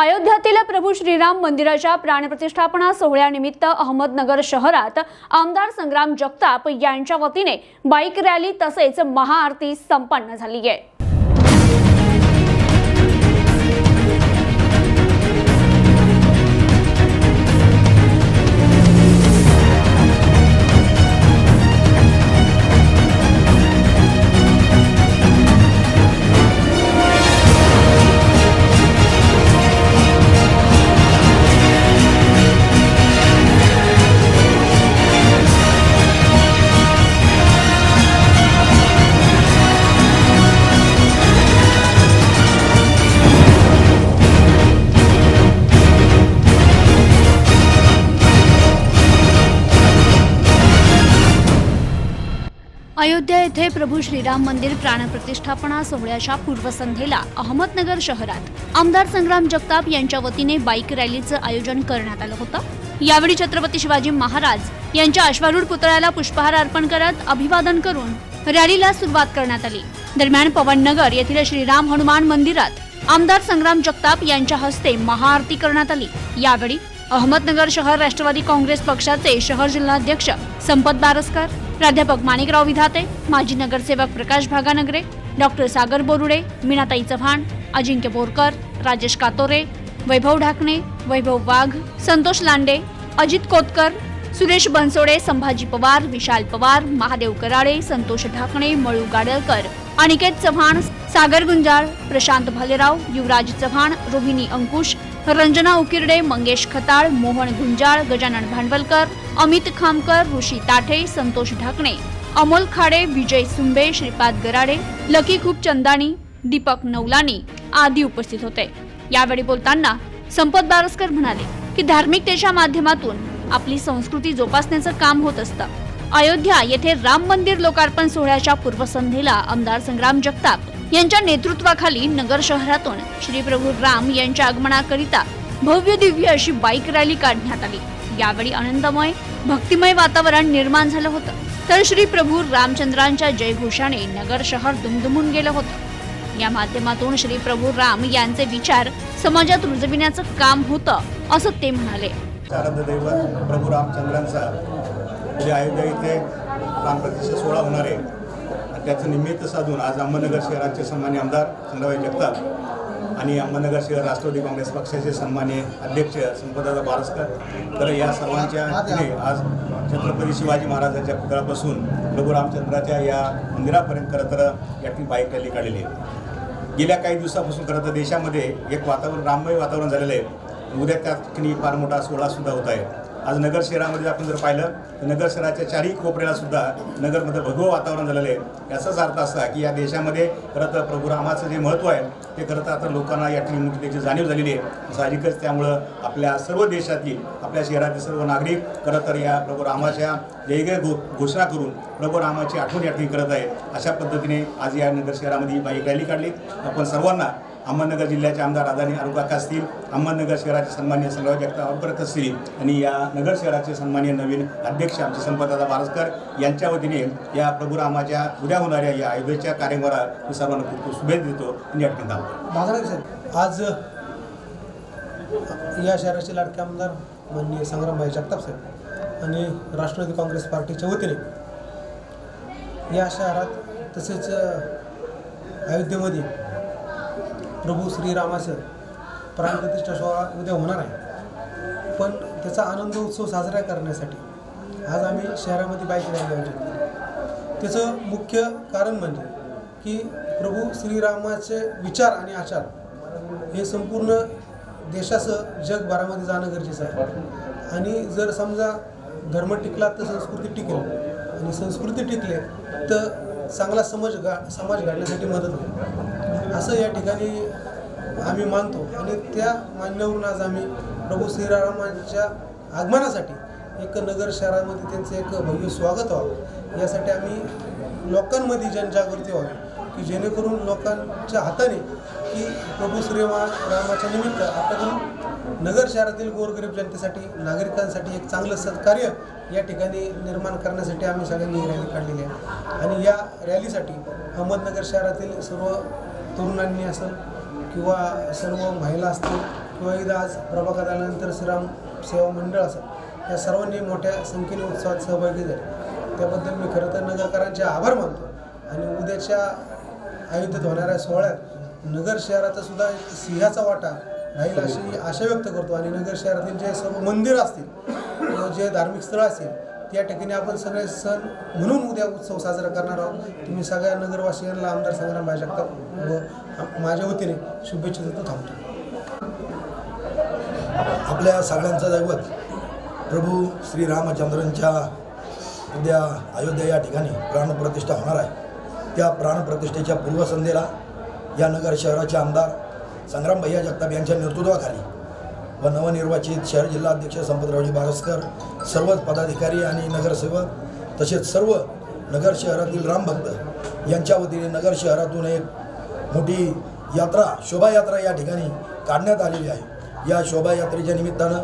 अयोध्यातील प्रभू श्रीराम मंदिराच्या प्राणप्रतिष्ठापना सोहळ्यानिमित्त अहमदनगर शहरात आमदार संग्राम जगताप यांच्या वतीने बाईक रॅली तसेच महाआरती संपन्न झाली आहे. येथे प्रभू श्रीराम मंदिर प्राणप्रतिष्ठापना सोहळ्याच्या पूर्वसंध्येला अहमदनगर शहरात आमदार संग्राम जगताप यांच्या वतीने बाईक रॅलीचं आयोजन करण्यात आलं होतं. यावेळी छत्रपती शिवाजी महाराज यांच्या अश्वारूढ पुतळ्याला पुष्पहार अर्पण करत अभिवादन करून रॅलीला सुरुवात करण्यात आली. दरम्यान पवननगर येथील श्रीराम हनुमान मंदिरात आमदार संग्राम जगताप यांच्या हस्ते महाआरती करण्यात आली. यावेळी अहमदनगर शहर राष्ट्रवादी काँग्रेस पक्षाचे शहर जिल्हाध्यक्ष संपत बारसकर प्राध्यापक माणिकराव विधाते माजी नगरसेवक प्रकाश भागानगरे डॉक्टर सागर बोरुडे मीनाताई चव्हाण अजिंक्य बोरकर राजेश कातोरे वैभव ढाकणे वैभव वाघ संतोष लांडे अजित कोतकर सुरेश बनसोडे संभाजी पवार विशाल पवार महादेव कराळे संतोष ढाकणे मळू गाडलकर अनिकेत चव्हाण सागर गुंजाळ प्रशांत भालेराव युवराज चव्हाण रोहिणी अंकुश रंजना उकिरडे मंगेश खताळ मोहन गुंजाळ गजानन भांडवलकर अमित खामकर ऋषी ताठे संतोष ढाकणे अमोल खाडे विजय सुंबे श्रीपाद गराडे लकी खूप चंदानी दीपक नवलानी आदी उपस्थित होते. यावेळी बोलताना संपत बारसकर म्हणाले की धार्मिकतेच्या माध्यमातून आपली संस्कृती जोपासण्याचं काम होत असतं. अयोध्या येथे राम मंदिर लोकार्पण सोहळ्याच्या पूर्वसंध्येला आमदार संग्राम जगताप यांच्या नेतृत्वाखाली नगर शहरातून श्री प्रभू राम यांच्या आगमनाकरिता भव्य दिव्य अशी बाईक रॅली काढण्यात आली. यावेळी आनंदमय भक्तिमय वातावरण निर्माण झालं होतं. तर श्री प्रभू रामचंद्रांच्या जयघोषाने नगर शहर दुमदुमून गेलं होतं. या माध्यमातून श्री प्रभू राम यांचे विचार समाजात रुजविण्याचं काम होतं असं ते म्हणाले. दैवत प्रभू रामचंद्रांचा उद्या अयोध्या इथे प्राणप्रतिष्ठा सोहळा होणार आहे त्याचं निमित्त साधून आज अहमदनगर शहराचे सन्मान्य आमदार चंद्रबाई जगताप आणि अहमदनगर शहर राष्ट्रवादी काँग्रेस पक्षाचे सन्मान्य अध्यक्ष संपदादा बारसकर. तर या सर्वांच्या आज छत्रपती शिवाजी महाराजांच्या पुतळ्यापासून प्रभू रामचंद्राच्या या मंदिरापर्यंत खरं तर या बाईक रॅली काढलेली आहे. गेल्या काही दिवसापासून खरं तर देशामध्ये एक वातावरण राममय वातावरण झालेलं आहे. उद्या त्या ठिकाणी फार मोठा सोहळासुद्धा होत आहे. आज नगर शहरामध्ये आपण जर पाहिलं तर नगर शहराच्या चारही कोपऱ्याला सुद्धा नगरमध्ये भगवं वातावरण झालेलं आहे. याचाच अर्थ असा की या देशामध्ये खरं तर प्रभू रामाचं जे महत्त्व आहे ते खरं तर आता लोकांना या ठिकाणी मोठी त्याची जाणीव झालेली आहे. साहजिकच त्यामुळं आपल्या सर्व देशातील आपल्या शहरातील सर्व नागरिक खरं तर या प्रभू रामाच्या वेगळ्या घो घोषणा करून प्रभू रामाची आठवण या ठिकाणी करत आहे अशा पद्धतीने आज या नगर शहरामध्ये बाईक रॅली काढली. आपण सर्वांना अहमदनगर जिल्ह्याचे आमदार आदानी अरुकाका असतील अहमदनगर शहराचे सन्मान्य संग्राम जगताप असतील आणि या नगर शहराचे सन्मान्य नवीन अध्यक्ष आमचे संपतदादा बारसकर यांच्या वतीने या प्रभुरामाच्या उद्या होणाऱ्या या अयोध्येच्या कार्यक्रमाला मी सर्वांना खूप खूप शुभेच्छा देतो आणि या ठिकाणी थांबतो आज या शहराचे लाडके आमदार माननीय संग्रामभाई जगताप साहेब आणि राष्ट्रवादी काँग्रेस पार्टीच्या वतीने या शहरात तसेच अयोध्येमध्ये प्रभू श्रीरामाचं प्राणप्रतिष्ठा सोहळा उद्या होणार आहे. पण त्याचा आनंद उत्सव साजरा करण्यासाठी आज आम्ही शहरामध्ये बाईक रॅली आयोजित केली. त्याचं मुख्य कारण म्हणजे की प्रभू श्रीरामाचे विचार आणि आचार हे संपूर्ण देशासह जगभरामध्ये जाणं गरजेचं आहे. आणि जर समजा धर्म टिकला तर संस्कृती टिकेल. आणि संस्कृती टिकले तर चांगला समज गा समाज घडण्यासाठी मदत होईल. असं या ठिकाणी आम्ही मानतो. आणि त्या मान्यावरून आज आम्ही प्रभू श्रीरामांच्या आगमनासाठी एक नगर शहरामध्ये त्यांचं एक भव्य स्वागत व्हावं. यासाठी आम्ही लोकांमध्ये जनजागृती व्हावी. की जेणेकरून लोकांच्या हाताने की प्रभू श्रीमा रामाच्या निमित्त आपल्याकडून नगर शहरातील गोरगरीब जनतेसाठी नागरिकांसाठी एक चांगलं सत्कार्य या ठिकाणी निर्माण करण्यासाठी आम्ही सगळ्यांनी ही रॅली काढलेली आहे. आणि या रॅलीसाठी अहमदनगर शहरातील सर्व तरुणांनी असं किंवा सर्व महिला असतील किंवा एकदा आज प्रभागात आल्यानंतर श्रीराम सेवा मंडळ असं या सर्वांनी मोठ्या संख्येने उत्सवात सहभागी झाले. त्याबद्दल मी खरं तर नगरकरांचे आभार मानतो आणि उद्याच्या आयोजित होणाऱ्या सोहळ्यात नगर शहराचा सुद्धा एक सिंहाचा वाटा राहील अशी आशा व्यक्त करतो. आणि नगर शहरातील जे सर्व मंदिर असतील किंवा जे धार्मिक स्थळं असतील या ठिकाणी आपण सगळे सण म्हणून उद्या उत्सव साजरा करणार आहोत. तुम्ही सगळ्या नगरवासियांना आमदार संग्राम जगताप व माझ्या वतीने शुभेच्छा देतो थांबतो. आपल्या सगळ्यांचं दैवत प्रभू श्री रामचंद्रांच्या उद्या अयोध्या या ठिकाणी प्राणप्रतिष्ठा होणार आहे. त्या प्राणप्रतिष्ठेच्या पूर्वसंध्येला या नगर शहराचे आमदार संग्राम भैया जगताप यांच्या नेतृत्वाखाली व नवनिर्वाचित शहर जिल्हाध्यक्ष संपतरावजी बागसकर सर्वच पदाधिकारी आणि नगरसेवक तसेच सर्व नगर शहरातील रामभक्त यांच्या वतीने नगर शहरातून एक मोठी यात्रा शोभायात्रा या ठिकाणी काढण्यात आलेली आहे. या शोभायात्रेच्या निमित्तानं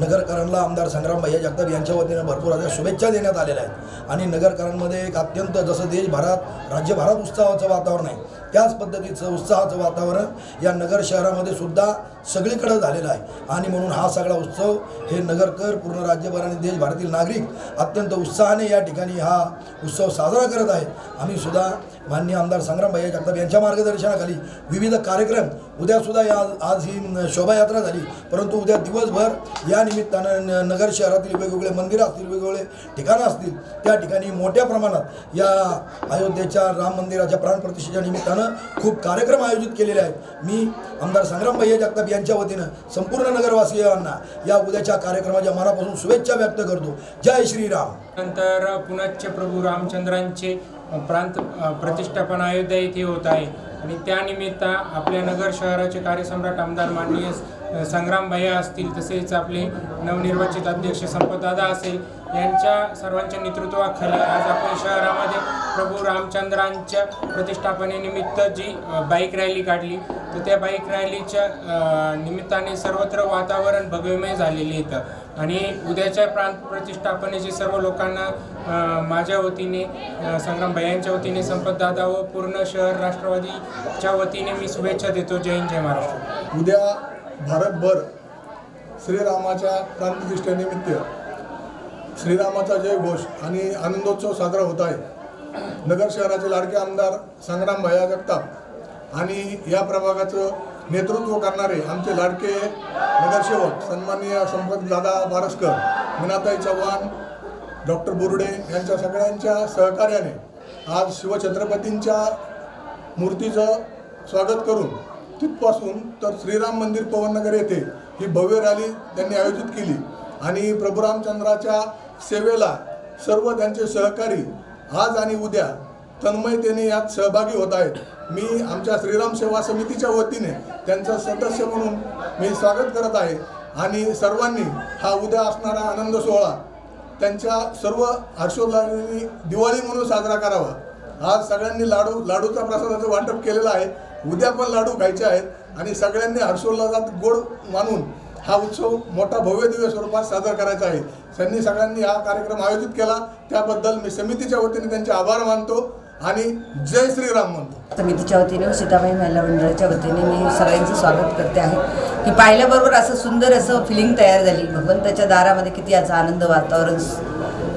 नगरकरांना आमदार संग्राम भैया जगताप यांच्या वतीनं भरपूर अशा शुभेच्छा देण्यात आलेल्या आहेत. आणि नगरकरांमध्ये एक अत्यंत जसं देशभरात राज्यभरात उत्साहाचं वातावरण आहे. त्याच पद्धतीचं उत्साहाचं वातावरण या नगर शहरामध्ये सुद्धा सगळीकडे झालेलं आहे. आणि म्हणून हा सगळा उत्सव हे नगरकर पूर्ण राज्यभर आणि देशभरातील नागरिक अत्यंत उत्साहाने या ठिकाणी हा उत्सव साजरा करत आहेत. आम्ही सुद्धा माननीय आमदार संग्राम जगताप यांच्या मार्गदर्शनाखाली विविध कार्यक्रम उद्यासुद्धा या आज ही शोभायात्रा झाली. परंतु उद्या दिवसभर या निमित्तानं न- नगर शहरातील वेगवेगळे मंदिरं असतील वेगवेगळे ठिकाणं असतील त्या ठिकाणी मोठ्या प्रमाणात या अयोध्येच्या राम मंदिराच्या प्राणप्रतिष्ठेच्या निमित्तानं खूप कार्यक्रम आयोजित केलेले आहेत. मी आमदार संग्राम भैया जगताप यांच्या वतीनं संपूर्ण नगरवासियांना या उद्याच्या कार्यक्रमाच्या मनापासून शुभेच्छा व्यक्त करतो. जय श्रीराम. नंतर पुण्याचे प्रभू रामचंद्रांचे प्रांत प्रतिष्ठापन अयोध्या येथे होत आहे. आणि त्यानिमित्त आपल्या नगर शहराचे कार्यसम्राट आमदार माननीय संग्राम भैया असतील तसेच आपले नवनिर्वाचित अध्यक्ष संपतदादा असेल यांच्या सर्वांच्या नेतृत्वाखाली आज आपल्या शहरामध्ये प्रभू रामचंद्रांच्या प्रतिष्ठापनेनिमित्त जी बाईक रॅली काढली तर त्या बाईक रॅलीच्या निमित्ताने सर्वत्र वातावरण भव्यमय झालेले इथं. आणि उद्याच्या प्रांत प्रतिष्ठापनेचे सर्व लोकांना माझ्या वतीने संग्राम भैयांच्या वतीने संपतदादा व पूर्ण शहर राष्ट्रवादीच्या वतीने मी शुभेच्छा देतो. जय हिंद जय महाराष्ट्र. उद्या भारतभर श्रीरामाच्या प्राणप्रतिष्ठेनिमित्त श्रीरामाचा जय घोष आणि आनंदोत्सव साजरा होत आहे. नगर शहराचे लाडके आमदार संग्राम भैया जगताप आणि या प्रभागाचं नेतृत्व करणारे आमचे लाडके नगरसेवक सन्माननीय संपतदादा बारसकर मीनाताई चव्हाण डॉक्टर बोर्डे यांच्या सगळ्यांच्या सहकार्याने आज शिवछत्रपतींच्या मूर्तीचं स्वागत करून तिथपासून तर श्रीराम मंदिर पवननगर येथे ही भव्य रॅली त्यांनी आयोजित केली. आणि प्रभू रामचंद्राच्या सेवेला सर्व त्यांचे सहकारी आज आणि उद्या तन्मयतेने यात सहभागी होत आहेत. मी आमच्या श्रीराम सेवा समितीच्या वतीने त्यांचा सदस्य म्हणून मी स्वागत करत आहे. आणि सर्वांनी हा उद्या असणारा आनंद सोहळा त्यांच्या सर्व हर्षोल्लासाने दिवाळी म्हणून साजरा करावा. आज सगळ्यांनी लाडू लाडूचा प्रसादाचं वाटप केलेलं आहे. उद्या पण लाडू खायचे आहेत आणि सगळ्यांनी हर्षोल्लासात गोड मानून हा उत्सव मोठा भव्य दिव्य स्वरूपात साजरा करायचा आहे. त्यांनी सगळ्यांनी हा कार्यक्रम आयोजित केला. त्याबद्दल मी समितीच्या वतीने त्यांचे आभार मानतो आणि जय श्रीराम म्हणतो. समितीच्या वतीने व सीताबाई महिला मंडळाच्या वतीने मी सगळ्यांचं स्वागत करते आहे. की पाहिल्याबरोबर असं सुंदर असं फिलिंग तयार झाली. भगवंताच्या दारामध्ये किती याचा आनंद वातावरण.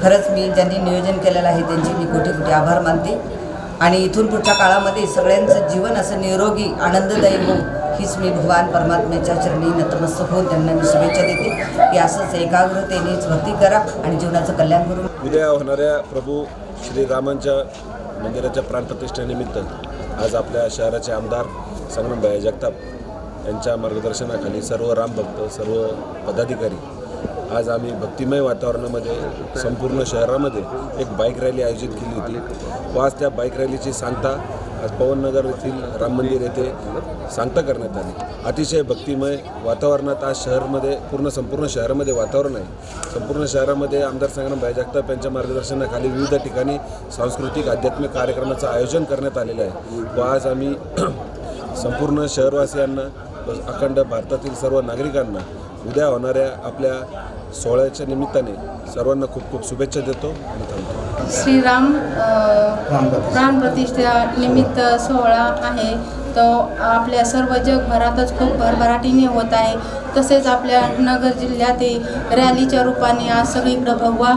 खरंच मी ज्यांनी नियोजन केलेलं आहे त्यांचे मी कुठे कुठे आभार मानते. आणि इथून पुढच्या काळामध्ये सगळ्यांचं जीवन असं निरोगी आनंददायी होऊन हीच मी भगवान परमात्म्याच्या चरणी नतमस्तक होऊन त्यांना मी शुभेच्छा देते. की असंच एकाग्रतेनेच भक्ती करा आणि जीवनाचं कल्याण करू. उद्या होणाऱ्या प्रभू श्रीरामांच्या मंदिराच्या प्राणप्रतिष्ठेनिमित्त आज आपल्या शहराचे आमदार संग्रामभाई जगताप यांच्या मार्गदर्शनाखाली सर्व रामभक्त सर्व पदाधिकारी आज आम्ही भक्तिमय वातावरणामध्ये संपूर्ण शहरामध्ये एक बाईक रॅली आयोजित केली होती. व आज त्या बाईक रॅलीची सांगता आज पवननगर येथील राम मंदिर येथे सांगता करण्यात आली. अतिशय भक्तिमय वातावरणात आज शहरमध्ये पूर्ण संपूर्ण शहरामध्ये वातावरण आहे. संपूर्ण शहरामध्ये आमदार संग्राम भाई जगताप यांच्या मार्गदर्शनाखाली विविध ठिकाणी सांस्कृतिक आध्यात्मिक कार्यक्रमाचं आयोजन करण्यात आलेलं आहे. व आज आम्ही संपूर्ण शहरवासियांना अखंड भारतातील सर्व नागरिकांना उद्या होणाऱ्या आपल्या सोहळ्याच्या निमित्ताने सर्वांना खूप खूप शुभेच्छा देतो आणि थांबतो. श्रीराम प्राण प्राणप्रतिष्ठा निमित्त सोहळा आहे. तो आपल्या सर्व जगभरातच खूप भरभराटीने होत आहे. तसेच आपल्या नगर जिल्ह्यातही रॅलीच्या रूपाने आज सगळीकडं भगवा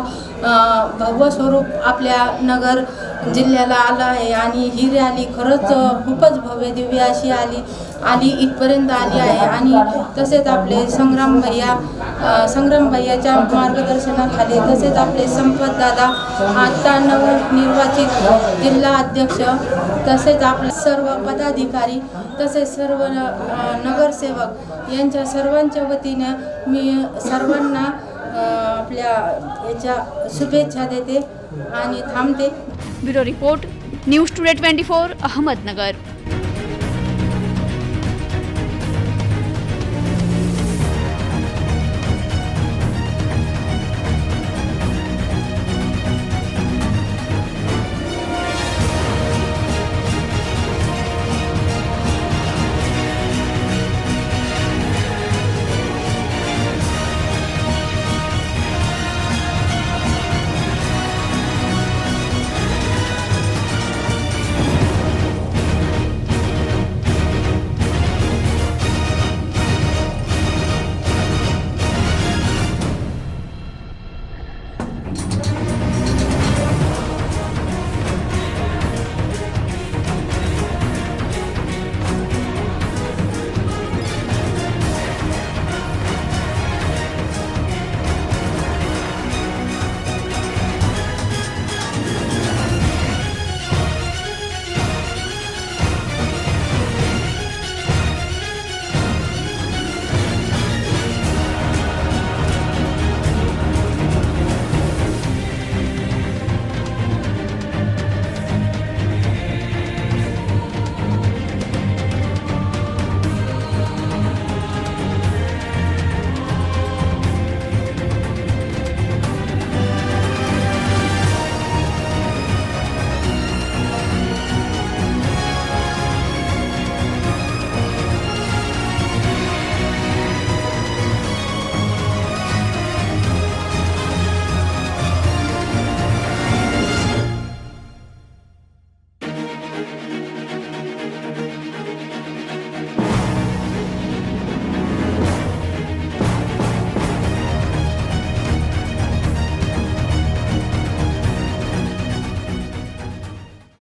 भव्य स्वरूप आपल्या नगर जिल्ह्याला आलं आहे. आणि ही रॅली खरंच खूपच भव्य दिव्य अशी आली. आली इथपर्यंत आली आहे. आणि तसेच आपले संग्राम भैया संग्राम भैयाच्या मार्गदर्शनाखाली तसेच आपले संपत दादा आता नवनिर्वाचित जिल्हा अध्यक्ष तसेच आपले सर्व पदाधिकारी तसेच सर्व नगरसेवक यांच्या सर्वांच्या वतीनं मी सर्वांना आपल्या याच्या शुभेच्छा देते आणि थांबते. Bureau report news today twenty four Ahmednagar.